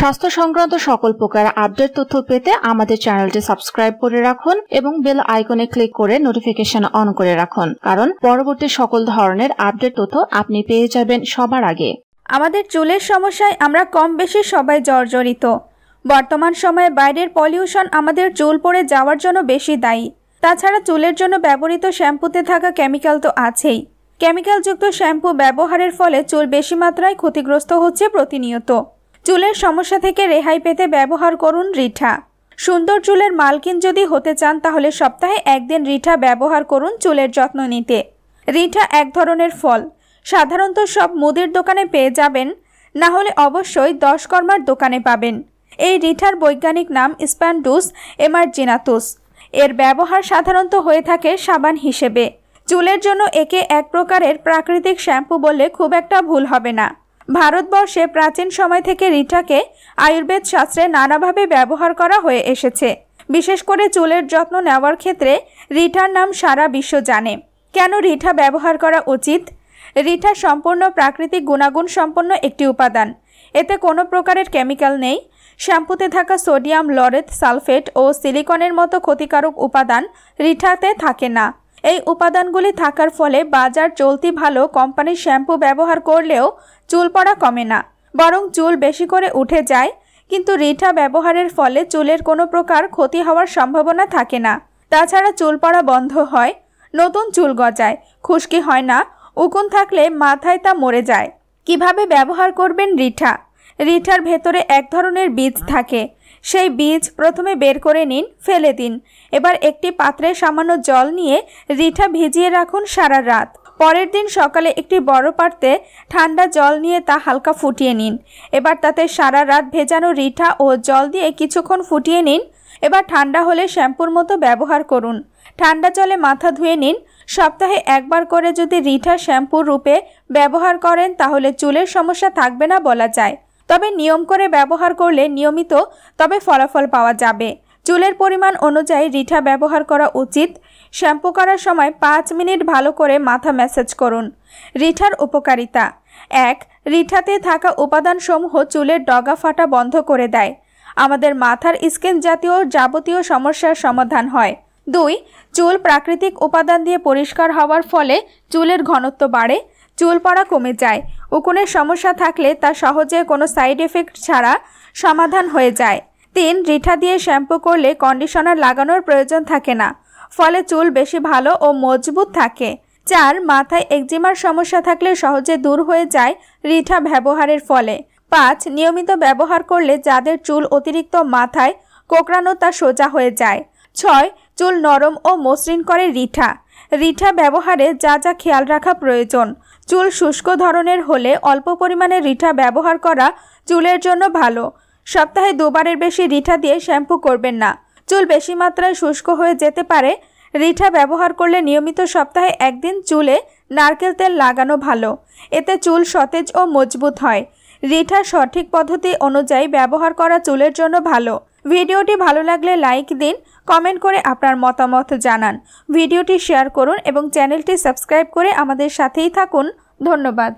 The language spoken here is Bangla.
স্বাস্থ্য সংক্রান্ত সকল প্রকার আপডেট তথ্য পেতে আমাদের চ্যানেলটি সাবস্ক্রাইব করে রাখুন এবং বেল আইকনে ক্লিক করে নোটিফিকেশন অন করে রাখুন। কারণ পরবর্তী সকল ধরনের আপডেট তথ্য আপনি পেয়ে যাবেন সবার আগে। আমাদের চুলের সমস্যায় আমরা কম বেশি সবাই জর্জরিত। বর্তমান সময়ে বাইরের পলিউশন আমাদের চুল পড়ে যাওয়ার জন্য বেশি দায়ী। তাছাড়া চুলের জন্য ব্যবহৃত শ্যাম্পুতে থাকা কেমিক্যাল তো আছেই। কেমিক্যালযুক্ত শ্যাম্পু ব্যবহারের ফলে চুল বেশি মাত্রায় ক্ষতিগ্রস্ত হচ্ছে প্রতিনিয়ত। চুলের সমস্যা থেকে রেহাই পেতে ব্যবহার করুন রিঠা। সুন্দর চুলের মালকিন যদি হতে চান, তাহলে সপ্তাহে একদিন রিঠা ব্যবহার করুন চুলের যত্ন নিতে। রিঠা এক ধরনের ফল। সাধারণত সব মুদির দোকানে পেয়ে যাবেন না হলে অবশ্যই দশ কর্মার দোকানে পাবেন। এই রিঠার বৈজ্ঞানিক নাম স্প্যান্ডুস এমার্জিনাতুস। এর ব্যবহার সাধারণত হয়ে থাকে সাবান হিসেবে। চুলের জন্য একে এক প্রকারের প্রাকৃতিক শ্যাম্পু বললে খুব একটা ভুল হবে না। ভারতবর্ষে প্রাচীন সময় থেকে রিঠাকে আয়ুর্বেদ শাস্ত্রে নানাভাবে ব্যবহার করা হয়ে এসেছে। বিশেষ করে চুলের যত্ন নেওয়ার ক্ষেত্রে রিঠার নাম সারা বিশ্ব জানে। কেন রিঠা ব্যবহার করা উচিত? রিঠা সম্পূর্ণ প্রাকৃতিক গুণাগুণ সম্পন্ন একটি উপাদান। এতে কোনো প্রকারের কেমিক্যাল নেই। শ্যাম্পুতে থাকা সোডিয়াম লরেথ সালফেট ও সিলিকনের মতো ক্ষতিকারক উপাদান রিঠাতে থাকে না। এই উপাদানগুলি থাকার ফলে বাজার চলতি ভালো কোম্পানির শ্যাম্পু ব্যবহার করলেও চুল পড়া কমে না, বরং চুল বেশি করে উঠে যায়। কিন্তু রিঠা ব্যবহারের ফলে চুলের কোনো প্রকার ক্ষতি হওয়ার সম্ভাবনা থাকে না। তাছাড়া চুল পড়া বন্ধ হয়, নতুন চুল গজায়, খুশকি হয় না, উকুন থাকলে মাথায় তা মরে যায়। কীভাবে ব্যবহার করবেন রিঠা? রিঠার ভেতরে এক ধরনের বীজ থাকে সেই বীজ প্রথমে বের করে নিন, ফেলে দিন। এবার একটি পাত্রে সামান্য জল নিয়ে রিঠা ভিজিয়ে রাখুন সারা রাত। পরের দিন সকালে একটি বড় পাত্রে ঠান্ডা জল নিয়ে তা হালকা ফুটিয়ে নিন। এবার তাতে সারা রাত ভেজানো রিঠা ও জল দিয়ে কিছুক্ষণ ফুটিয়ে নিন। এবার ঠান্ডা হলে শ্যাম্পুর মতো ব্যবহার করুন। ঠান্ডা জলে মাথা ধুয়ে নিন। সপ্তাহে একবার করে যদি রিঠা শ্যাম্পুর রূপে ব্যবহার করেন, তাহলে চুলের সমস্যা থাকবে না বলা যায়। তবে নিয়ম করে ব্যবহার করলে নিয়মিত, তবে ফলাফল পাওয়া যাবে। চুলের পরিমাণ অনুযায়ী রিঠা ব্যবহার করা উচিত। শ্যাম্পু করার সময় পাঁচ মিনিট ভালো করে মাথা ম্যাসাজ করুন। রিঠার উপকারিতা। এক, রিঠাতে থাকা উপাদানসমূহ চুলের ডগা ফাটা বন্ধ করে দেয়। আমাদের মাথার স্কিন জাতীয় যাবতীয় সমস্যার সমাধান হয়। দুই, চুল প্রাকৃতিক উপাদান দিয়ে পরিষ্কার হওয়ার ফলে চুলের ঘনত্ব বাড়ে। চুল পড়া কমে যায়। উকুনের সমস্যা থাকলে তা সহজে কোনো সাইড এফেক্ট ছাড়া সমাধান হয়ে যায়। তিন, রিঠা দিয়ে শ্যাম্পু করলে কন্ডিশনার লাগানোর প্রয়োজন থাকে না, ফলে চুল বেশি ভালো ও মজবুত থাকে। চার, মাথায় একজিমার সমস্যা থাকলে সহজে দূর হয়ে যায় রিঠা ব্যবহারের ফলে। পাঁচ, নিয়মিত ব্যবহার করলে যাদের চুল অতিরিক্ত মাথায় কোকড়ানো তা সোজা হয়ে যায়। ছয়, চুল নরম ও মসৃণ করে রিঠা। রিঠা ব্যবহারে যা যা খেয়াল রাখা প্রয়োজন। চুল শুষ্ক ধরনের হলে অল্প পরিমাণে রিঠা ব্যবহার করা চুলের জন্য ভালো। সপ্তাহে দুবারের বেশি রিঠা দিয়ে শ্যাম্পু করবেন না। চুল বেশি মাত্রায় শুষ্ক হয়ে যেতে পারে। রিঠা ব্যবহার করলে নিয়মিত সপ্তাহে একদিন চুলে নারকেল তেল লাগানো ভালো। এতে চুল সতেজ ও মজবুত হয়। রিঠা সঠিক পদ্ধতি অনুযায়ী ব্যবহার করা চুলের জন্য ভালো। ভিডিওটি ভালো লাগলে লাইক দিন, কমেন্ট করে আপনার মতামত জানান। ভিডিওটি শেয়ার করুন এবং চ্যানেলটি সাবস্ক্রাইব করে আমাদের সাথেই থাকুন। ধন্যবাদ।